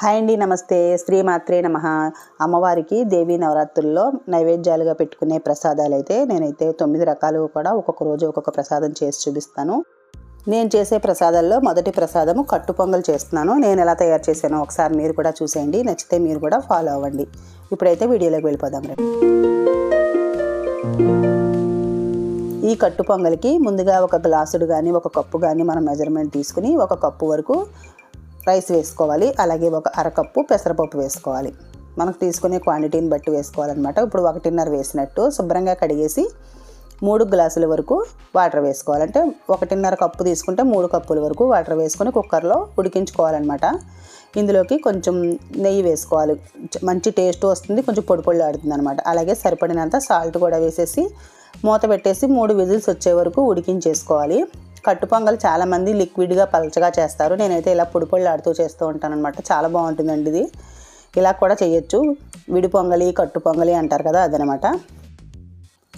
Hi అండి నమస్తే. శ్రీమాత్రే నమ. అమ్మవారికి దేవీ నవరాత్రుల్లో నైవేద్యాలుగా పెట్టుకునే ప్రసాదాలు అయితే నేనైతే తొమ్మిది రకాలు కూడా ఒక్కొక్క రోజు ఒక్కొక్క ప్రసాదం చేసి చూపిస్తాను. నేను చేసే ప్రసాదాల్లో మొదటి ప్రసాదము కట్టు పొంగల్ చేస్తున్నాను. నేను ఎలా తయారు చేశానో ఒకసారి మీరు కూడా చూసేయండి. నచ్చితే మీరు కూడా ఫాలో అవ్వండి. ఇప్పుడైతే వీడియోలోకి వెళ్ళిపోదాం రండి. ఈ కట్టు పొంగల్కి ముందుగా ఒక గ్లాసుడు కానీ ఒక కప్పు కానీ మనం మెజర్మెంట్ తీసుకుని ఒక కప్పు వరకు రైస్ వేసుకోవాలి. అలాగే ఒక అరకప్పు పెసరపప్పు వేసుకోవాలి. మనకు తీసుకునే క్వాంటిటీని బట్టి వేసుకోవాలన్నమాట. ఇప్పుడు ఒకటిన్నర వేసినట్టు శుభ్రంగా కడిగేసి మూడు గ్లాసుల వరకు వాటర్ వేసుకోవాలంటే ఒకటిన్నర కప్పు తీసుకుంటే మూడు కప్పుల వరకు వాటర్ వేసుకొని కుక్కర్లో ఉడికించుకోవాలన్నమాట. ఇందులోకి కొంచెం నెయ్యి వేసుకోవాలి. మంచి టేస్ట్ వస్తుంది. కొంచెం పొడి పొడి ఆడుతుంది అనమాట అలాగే సరిపడినంత సాల్ట్ కూడా వేసేసి మూత పెట్టేసి మూడు విజిల్స్ వచ్చే వరకు ఉడికించేసుకోవాలి. కట్టు పొంగల్ చాలామంది లిక్విడ్గా పలచగా చేస్తారు. నేనైతే ఇలా పొడి ఆడుతూ చేస్తూ ఉంటాను అనమాట చాలా బాగుంటుందండి ఇది. ఇలా కూడా చేయొచ్చు. విడి పొంగలి కట్టు పొంగలి అంటారు కదా అదనమాట.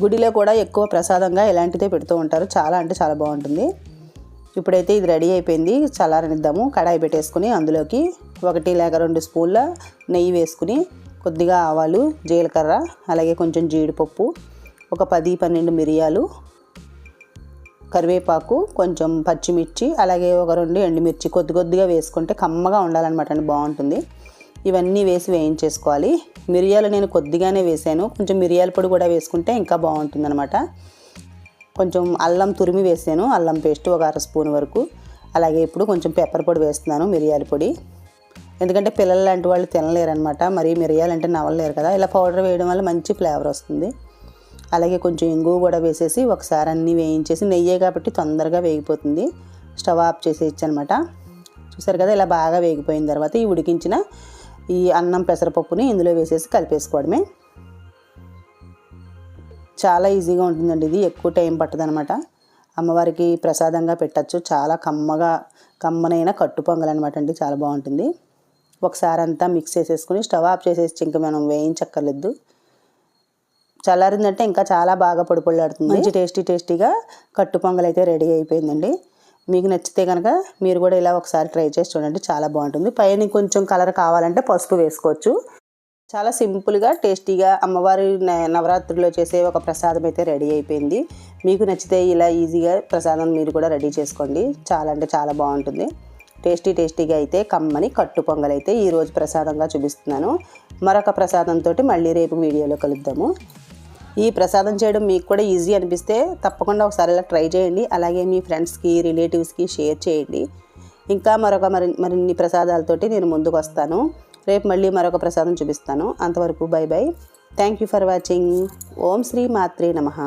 గుడిలో కూడా ఎక్కువ ప్రసాదంగా ఇలాంటిదే పెడుతూ ఉంటారు. చాలా అంటే చాలా బాగుంటుంది. ఇప్పుడైతే ఇది రెడీ అయిపోయింది. చల్లారనిద్దాము. కడాయి పెట్టేసుకుని అందులోకి ఒకటి లేక రెండు స్పూన్ల నెయ్యి వేసుకుని కొద్దిగా ఆవాలు జీలకర్ర అలాగే కొంచెం జీడిపప్పు ఒక పది పన్నెండు మిరియాలు కరివేపాకు కొంచెం పచ్చిమిర్చి అలాగే ఒక రెండు ఎండుమిర్చి కొద్ది కొద్దిగా వేసుకుంటే కమ్మగా ఉండాలన్నమాట అండి బాగుంటుంది. ఇవన్నీ వేసి వేయించేసుకోవాలి. మిరియాలు నేను కొద్దిగానే వేసాను. కొంచెం మిరియాల పొడి కూడా వేసుకుంటే ఇంకా బాగుంటుందన్నమాట. కొంచెం అల్లం తురిమి వేసాను. అల్లం పేస్ట్ ఒక అర స్పూన్ వరకు. అలాగే ఇప్పుడు కొంచెం పెప్పర్ పొడి వేస్తున్నాను మిరియాల పొడి. ఎందుకంటే పిల్లలు లాంటి వాళ్ళు తినలేరు అనమాట మరి మిరియాలు అంటే నవ్వలేరు కదా. ఇలా పౌడర్ వేయడం వల్ల మంచి ఫ్లేవర్ వస్తుంది. అలాగే కొంచెం ఇంగువ కూడా వేసేసి ఒకసారి అన్నీ వేయించేసి నెయ్యే కాబట్టి తొందరగా వేగిపోతుంది. స్టవ్ ఆఫ్ చేసేయచ్చు అనమాట చూసారు కదా ఇలా బాగా వేగిపోయిన తర్వాత ఈ ఉడికించిన ఈ అన్నం పెసరపప్పుని ఇందులో వేసేసి కలిపేసుకోవడమే. చాలా ఈజీగా ఉంటుందండి ఇది ఎక్కువ టైం పట్టదనమాట. అమ్మవారికి ప్రసాదంగా పెట్టచ్చు చాలా కమ్మగా కమ్మనైన కట్టు పొంగల్ అనమాట అండి చాలా బాగుంటుంది. ఒకసారి అంతా మిక్స్ చేసేసుకుని స్టవ్ ఆఫ్ చేసేసి ఇంకా మనం వేయించక్కర్లేదు. చల్లారిందంటే ఇంకా చాలా బాగా పొడిపొళ్ళాడుతుంది మంచి టేస్టీ టేస్టీగా కట్టు పొంగల్ అయితే రెడీ అయిపోయిందండి. మీకు నచ్చితే కనుక మీరు కూడా ఇలా ఒకసారి ట్రై చేసి చూడండి చాలా బాగుంటుంది. పైన కొంచెం కలర్ కావాలంటే పసుపు వేసుకోవచ్చు. చాలా సింపుల్గా టేస్టీగా అమ్మవారి నవరాత్రిలో చేసే ఒక ప్రసాదం అయితే రెడీ అయిపోయింది. మీకు నచ్చితే ఇలా ఈజీగా ప్రసాదం మీరు కూడా రెడీ చేసుకోండి. చాలా అంటే చాలా బాగుంటుంది. టేస్టీ టేస్టీగా అయితే కమ్మని కట్టు పొంగల్ అయితే ఈరోజు ప్రసాదంగా చూపిస్తున్నాను. మరొక ప్రసాదంతో మళ్ళీ రేపు వీడియోలో కలుద్దాము. ఈ ప్రసాదం చేయడం మీకు కూడా ఈజీ అనిపిస్తే తప్పకుండా ఒకసారి ఇలా ట్రై చేయండి. అలాగే మీ ఫ్రెండ్స్కి రిలేటివ్స్కి షేర్ చేయండి. ఇంకా మరొక మరి మరిన్ని ప్రసాదాలతోటి నేను ముందుకు వస్తాను. రేపు మళ్ళీ మరొక ప్రసాదం చూపిస్తాను. అంతవరకు bye bye. Thank you for watching ఓం శ్రీ మాత్రే నమః.